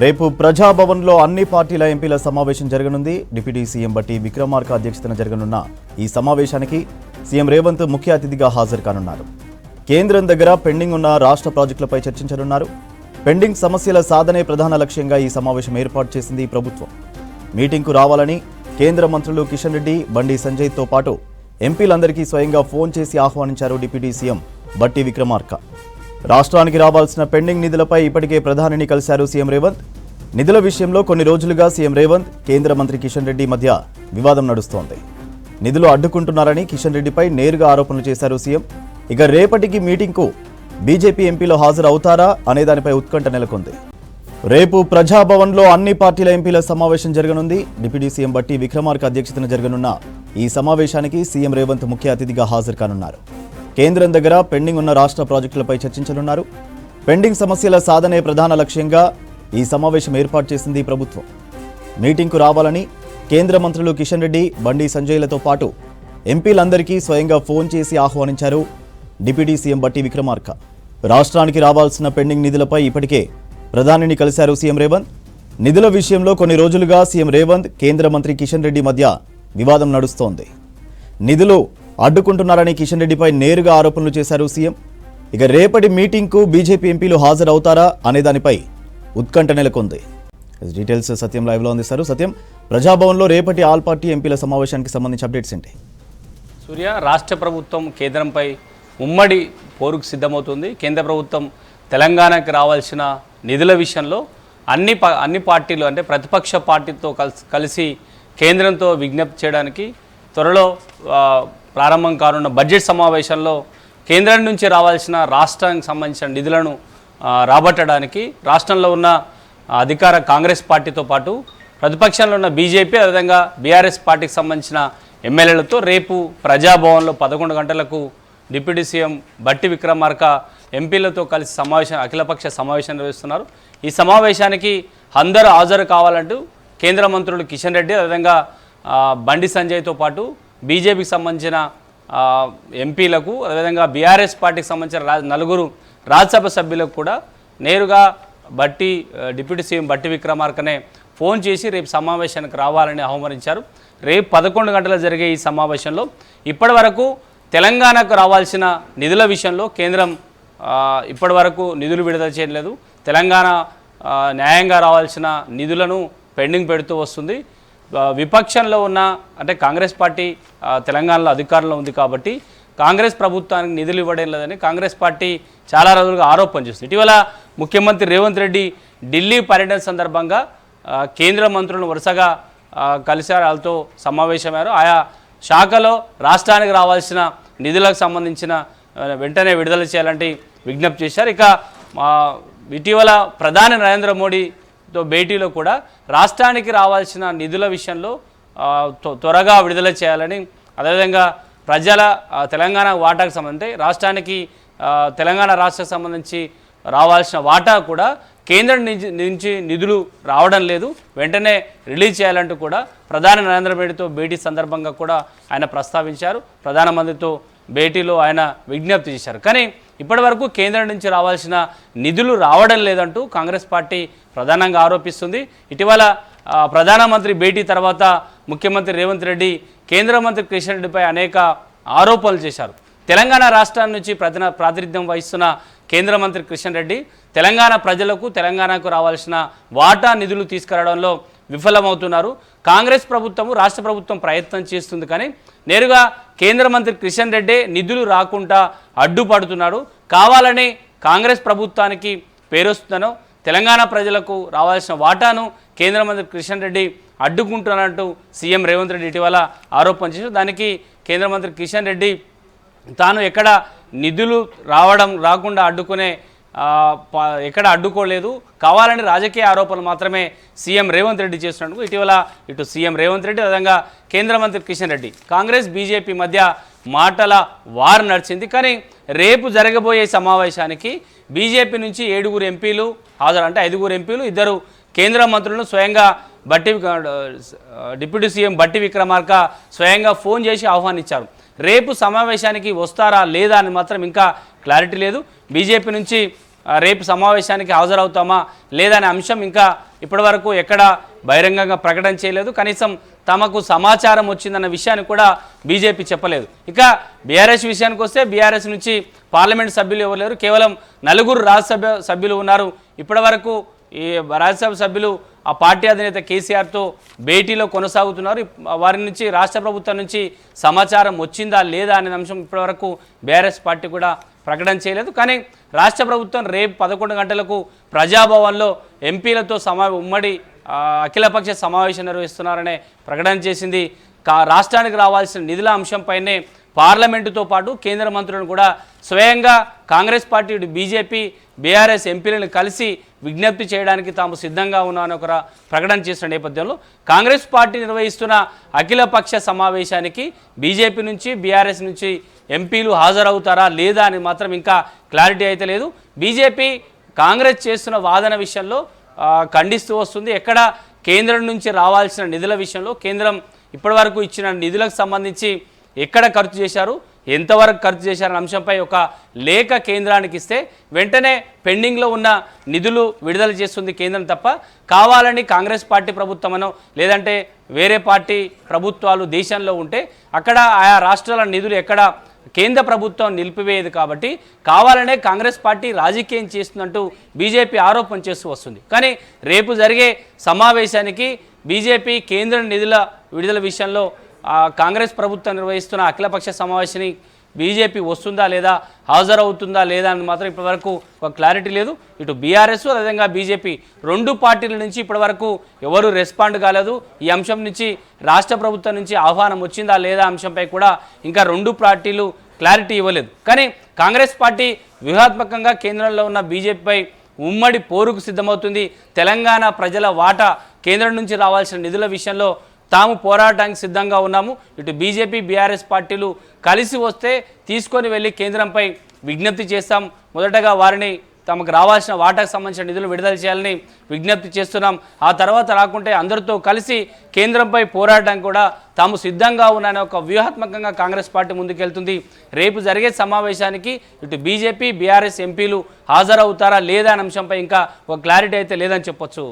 రేపు ప్రజాభవన్లో అన్ని పార్టీల ఎంపీల సమావేశం జరగనుంది. డిప్యూటీ సీఎం బట్టి విక్రమార్క అధ్యక్షతన జరగనున్న ఈ సమావేశానికి సీఎం రేవంత్ ముఖ్య అతిథిగా హాజరు కానున్నారు. కేంద్రం దగ్గర పెండింగ్ ఉన్న రాష్ట్ర ప్రాజెక్టులపై చర్చించనున్నారు. పెండింగ్ సమస్యల సాధనే ప్రధాన లక్ష్యంగా ఈ సమావేశం ఏర్పాటు చేసింది ప్రభుత్వం. మీటింగ్కు రావాలని కేంద్ర మంత్రులు కిషన్ రెడ్డి బండి సంజయ్తో పాటు ఎంపీలందరికీ స్వయంగా ఫోన్ చేసి ఆహ్వానించారు డిప్యూటీ సీఎం బట్టి విక్రమార్క. రాష్ట్రానికి రావాల్సిన పెండింగ్ నిధులపై ఇప్పటికే ప్రధానిని కలిశారు సీఎం రేవంత్. నిధుల విషయంలో కొన్ని రోజులుగా సీఎం రేవంత్ కేంద్ర మంత్రి కిషన్ రెడ్డి మధ్య వివాదం నడుస్తోంది. నిధులు అడ్డుకుంటున్నారని కిషన్ రెడ్డిపై నేరుగా ఆరోపణలు చేశారు సీఎం. ఇక రేపటికి మీటింగ్కు బీజేపీ ఎంపీలు హాజరవుతారా అనే దానిపై ఉత్కంఠ నెలకొంది. రేపు ప్రజాభవన్లో అన్ని పార్టీల ఎంపీల సమావేశం జరగనుంది. డిప్యూటీ సీఎం బట్టి విక్రమార్క అధ్యక్షతన జరగనున్న ఈ సమావేశానికి సీఎం రేవంత్ ముఖ్య అతిథిగా హాజరు కానున్నారు. కేంద్రం దగ్గర పెండింగ్ ఉన్న రాష్ట్ర ప్రాజెక్టులపై చర్చించనున్నారు. పెండింగ్ సమస్యల సాధనే ప్రధాన లక్ష్యంగా ఈ సమావేశం ఏర్పాటు చేసింది ప్రభుత్వం. మీటింగ్కు రావాలని కేంద్ర మంత్రులు కిషన్ రెడ్డి బండి సంజయ్లతో పాటు ఎంపీలందరికీ స్వయంగా ఫోన్ చేసి ఆహ్వానించారు డిప్యూటీ సీఎం బట్టి విక్రమార్క. రాష్ట్రానికి రావాల్సిన పెండింగ్ నిధులపై ఇప్పటికే ప్రధానిని కలిశారు సీఎం రేవంత్. నిధుల విషయంలో కొన్ని రోజులుగా సీఎం రేవంత్ కేంద్ర మంత్రి కిషన్ రెడ్డి మధ్య వివాదం నడుస్తోంది. నిధులు అడ్డుకుంటున్నారని కిషన్ రెడ్డిపై నేరుగా ఆరోపణలు చేశారు సీఎం. ఇక రేపటి మీటింగ్కు బీజేపీ ఎంపీలు హాజరవుతారా అనే దానిపై ఉత్కంఠ నెలకొంది. డీటెయిల్స్ సత్యం లైవ్లో అందిస్తారు. సత్యం ప్రజాభవన్లో రేపటి ఆల్ పార్టీ ఎంపీల సమావేశానికి సంబంధించి అప్డేట్స్ ఏంటి? సూర్య రాష్ట్ర ప్రభుత్వం కేంద్రంపై ఉమ్మడి పోరుకు సిద్ధమవుతుంది. కేంద్ర ప్రభుత్వం తెలంగాణకి రావాల్సిన నిధుల విషయంలో అన్ని అన్ని పార్టీలు అంటే ప్రతిపక్ష పార్టీతో కలిసి కలిసి కేంద్రంతో విజ్ఞప్తి చేయడానికి త్వరలో ప్రారంభం కానున్న బడ్జెట్ సమావేశంలో కేంద్రం నుంచి రావాల్సిన రాష్ట్రానికి సంబంధించిన నిధులను రాబట్టడానికి రాష్ట్రంలో ఉన్న అధికార కాంగ్రెస్ పార్టీతో పాటు ప్రతిపక్షంలో ఉన్న బీజేపీ అదేవిధంగా బీఆర్ఎస్ పార్టీకి సంబంధించిన ఎమ్మెల్యేలతో రేపు ప్రజాభవన్లో పదకొండు గంటలకు డిప్యూటీ సీఎం బట్టి విక్రమార్క ఎంపీలతో కలిసి సమావేశం అఖిలపక్ష సమావేశం నిర్వహిస్తున్నారు. ఈ సమావేశానికి అందరూ హాజరు కావాలంటూ కేంద్ర మంత్రులు కిషన్ రెడ్డి అదేవిధంగా బండి సంజయ్తో పాటు బీజేపీకి సంబంధించిన ఎంపీలకు అదేవిధంగా బీఆర్ఎస్ పార్టీకి సంబంధించిన రా నలుగురు రాజ్యసభ సభ్యులకు కూడా నేరుగా బట్టి డిప్యూటీ సీఎం బట్టి విక్రమార్కనే ఫోన్ చేసి రేపు సమావేశానికి రావాలని ఆహ్వానించారు. రేపు పదకొండు గంటల జరిగే ఈ సమావేశంలో ఇప్పటి వరకు తెలంగాణకు రావాల్సిన నిధుల విషయంలో కేంద్రం ఇప్పటివరకు ఇప్పటి వరకు నిధులు విడుదల చేయలేదు. తెలంగాణ న్యాయంగా రావాల్సిన నిధులను పెండింగ్ పెడుతూ వస్తుంది. విపక్షంలో ఉన్న అంటే కాంగ్రెస్ పార్టీ తెలంగాణలో అధికారంలో ఉంది కాబట్టి కాంగ్రెస్ ప్రభుత్వానికి నిధులు ఇవ్వడం లేదని కాంగ్రెస్ పార్టీ చాలా రోజులుగా ఆరోపణ చేస్తుంది. ఇటీవల ముఖ్యమంత్రి రేవంత్ రెడ్డి ఢిల్లీ పర్యటన సందర్భంగా కేంద్ర మంత్రులను వరుసగా కలిశారు వాళ్ళతో సమావేశమయ్యారు. ఆయా శాఖలో రాష్ట్రానికి రావాల్సిన నిధులకు సంబంధించిన వెంటనే విడుదల చేయాలంటే విజ్ఞప్తి చేశారు. ఇక ఇటీవల ప్రధాని నరేంద్ర మోడీ భేటీలో కూడా రాష్ట్రానికి రావాల్సిన నిధుల విషయంలో త్వరగా విడుదల చేయాలని అదేవిధంగా ప్రజల తెలంగాణ వాటాకు సంబంధించి రాష్ట్రానికి తెలంగాణ రాష్ట్ర సంబంధించి రావాల్సిన వాటా కూడా కేంద్రం నుంచి నుంచి నిధులు రావడం లేదు. వెంటనే రిలీజ్ చేయాలంటూ కూడా ప్రధాని నరేంద్ర మోడీతో భేటీ సందర్భంగా కూడా ఆయన ప్రస్తావించారు. ప్రధానమంత్రితో భేటీలో ఆయన విజ్ఞప్తి చేశారు. కానీ ఇప్పటివరకు కేంద్రం నుంచి రావాల్సిన నిధులు రావడం లేదంటూ కాంగ్రెస్ పార్టీ ప్రధానంగా ఆరోపిస్తుంది. ఇటీవల ప్రధానమంత్రి భేటీ తర్వాత ముఖ్యమంత్రి రేవంత్ రెడ్డి కేంద్ర మంత్రి కిషన్ రెడ్డిపై అనేక ఆరోపణలు చేశారు. తెలంగాణ రాష్ట్రం నుంచి ప్రధాన ప్రాతినిధ్యం వహిస్తున్న కేంద్ర మంత్రి కిషన్ రెడ్డి తెలంగాణ ప్రజలకు తెలంగాణకు రావాల్సిన వాటా నిధులు తీసుకురావడంలో విఫలమవుతున్నారు. కాంగ్రెస్ ప్రభుత్వము రాష్ట్ర ప్రభుత్వం ప్రయత్నం చేస్తుంది కానీ నేరుగా కేంద్ర మంత్రి కిషన్ రెడ్డి నిధులు రాకుండా అడ్డుపడుతున్నాడు. కావాలని కాంగ్రెస్ ప్రభుత్వానికి పేరొస్తుందనో తెలంగాణ ప్రజలకు రావాల్సిన వాటాను కేంద్ర మంత్రి కిషన్ రెడ్డి అడ్డుకుంటున్నట్టు సీఎం రేవంత్ రెడ్డి ఇటీవల ఆరోపణ చేశారు. దానికి కేంద్ర మంత్రి కిషన్ రెడ్డి తాను ఎక్కడ నిధులు రావడం రాకుండా అడ్డుకునే ఎక్కడ అడ్డుకోలేదు. కావాలని రాజకీయ ఆరోపణలు మాత్రమే సీఎం రేవంత్ రెడ్డి చేస్తున్నందుకు ఇటీవల ఇటు సీఎం రేవంత్ రెడ్డి అదేవిధంగా కేంద్ర మంత్రి కిషన్ రెడ్డి. కాంగ్రెస్ బీజేపీ మధ్య మాటల వారు నడిచింది. కానీ రేపు జరగబోయే సమావేశానికి బీజేపీ నుంచి ఏడుగురు ఎంపీలు హాజరు అంటే ఐదుగురు ఎంపీలు ఇద్దరు కేంద్ర మంత్రులను స్వయంగా బట్టి డిప్యూటీ సీఎం బట్టి విక్రమార్క స్వయంగా ఫోన్ చేసి ఆహ్వానించారు. రేపు సమావేశానికి వస్తారా లేదా అని మాత్రం ఇంకా క్లారిటీ లేదు. బీజేపీ నుంచి రేపు సమావేశానికి హాజరవుతామా లేదనే అంశం ఇంకా ఇప్పటివరకు ఎక్కడ బహిరంగంగా ప్రకటన చేయలేదు. కనీసం తమకు సమాచారం వచ్చిందన్న విషయాన్ని కూడా బీజేపీ చెప్పలేదు. ఇక బీఆర్ఎస్ విషయానికి వస్తే బీఆర్ఎస్ నుంచి పార్లమెంట్ సభ్యులు ఎవరు లేరు. కేవలం నలుగురు రాజ్యసభ సభ్యులు ఉన్నారు. ఇప్పటివరకు ఈ రాజ్యసభ సభ్యులు ఆ పార్టీ అధినేత కేసీఆర్తో భేటీలో కొనసాగుతున్నారు. వారి నుంచి రాష్ట్ర ప్రభుత్వం నుంచి సమాచారం వచ్చిందా లేదా అనే అంశం ఇప్పటివరకు బీఆర్ఎస్ పార్టీ కూడా ప్రకటన చేయలేదు. కానీ రాష్ట్ర ప్రభుత్వం రేపు పదకొండు గంటలకు ప్రజాభవన్లో ఎంపీలతో సమా ఉమ్మడి అఖిలపక్ష సమావేశం నిర్వహిస్తున్నారనే ప్రకటన చేసింది. కా రాష్ట్రానికి రావాల్సిన నిధుల అంశంపైనే పార్లమెంటుతో పాటు కేంద్ర మంత్రులను కూడా స్వయంగా కాంగ్రెస్ పార్టీ బీజేపీ బీఆర్ఎస్ ఎంపీలను కలిసి విజ్ఞప్తి చేయడానికి తాము సిద్ధంగా ఉన్నామని ఒక ప్రకటన చేసిన నేపథ్యంలో కాంగ్రెస్ పార్టీ నిర్వహిస్తున్న అఖిలపక్ష సమావేశానికి బీజేపీ నుంచి బీఆర్ఎస్ నుంచి ఎంపీలు హాజరవుతారా లేదా అని మాత్రం ఇంకా క్లారిటీ అయితే లేదు. బీజేపీ కాంగ్రెస్ చేస్తున్న వాదన విషయంలో ఖండిస్తూ వస్తుంది. ఎక్కడ కేంద్రం నుంచి రావాల్సిన నిధుల విషయంలో కేంద్రం ఇప్పటివరకు ఇచ్చిన నిధులకు సంబంధించి ఎక్కడ ఖర్చు చేశారు ఎంతవరకు ఖర్చు చేశారనే అంశంపై ఒక లేఖ కేంద్రానికి ఇస్తే వెంటనే పెండింగ్లో ఉన్న నిధులు విడుదల చేస్తుంది కేంద్రం తప్ప కావాలని కాంగ్రెస్ పార్టీ ప్రభుత్వమనో లేదంటే వేరే పార్టీ ప్రభుత్వాలు దేశంలో ఉంటే అక్కడ ఆయా రాష్ట్రాల నిధులు ఎక్కడ కేంద్ర ప్రభుత్వం నిలిపివేయదు కాబట్టి కావాలనే కాంగ్రెస్ పార్టీ రాజకీయం చేస్తుందంటూ బీజేపీ ఆరోపణ చేస్తూ వస్తుంది. కానీ రేపు జరిగే సమావేశానికి బీజేపీ కేంద్ర నిధుల విడుదల విషయంలో కాంగ్రెస్ ప్రభుత్వం నిర్వహిస్తున్న అఖిలపక్ష సమావేశాన్ని బీజేపీ వస్తుందా లేదా హాజరవుతుందా లేదా అని మాత్రం ఇప్పటివరకు ఒక క్లారిటీ లేదు. ఇటు బీఆర్ఎస్ అదేవిధంగా బీజేపీ రెండు పార్టీల నుంచి ఇప్పటివరకు ఎవరు రెస్పాండ్ కాలేదు. ఈ అంశం నుంచి రాష్ట్ర ప్రభుత్వం నుంచి ఆహ్వానం వచ్చిందా లేదా అంశంపై కూడా ఇంకా రెండు పార్టీలు క్లారిటీ ఇవ్వలేదు. కానీ కాంగ్రెస్ పార్టీ వ్యూహాత్మకంగా కేంద్రంలో ఉన్న బీజేపీపై ఉమ్మడి పోరుకు సిద్ధమవుతుంది. తెలంగాణ ప్రజల వాటా కేంద్రం నుంచి రావాల్సిన నిధుల విషయంలో తాము పోరాటానికి సిద్ధంగా ఉన్నాము. ఇటు బీజేపీ బీఆర్ఎస్ పార్టీలు కలిసి వస్తే తీసుకొని వెళ్ళి కేంద్రంపై విజ్ఞప్తి చేస్తాం. మొదటగా వారిని తమకు రావాల్సిన వాటాకు సంబంధించిన నిధులు విడుదల చేయాలని విజ్ఞప్తి చేస్తున్నాం. ఆ తర్వాత రాకుంటే అందరితో కలిసి కేంద్రంపై పోరాడడం కూడా తాము సిద్ధంగా ఉన్నాయని ఒక వ్యూహాత్మకంగా కాంగ్రెస్ పార్టీ ముందుకెళ్తుంది. రేపు జరిగే సమావేశానికి ఇటు బీజేపీ బీఆర్ఎస్ ఎంపీలు హాజరవుతారా లేదా అనే అంశంపై ఇంకా ఒక క్లారిటీ అయితే లేదని చెప్పొచ్చు.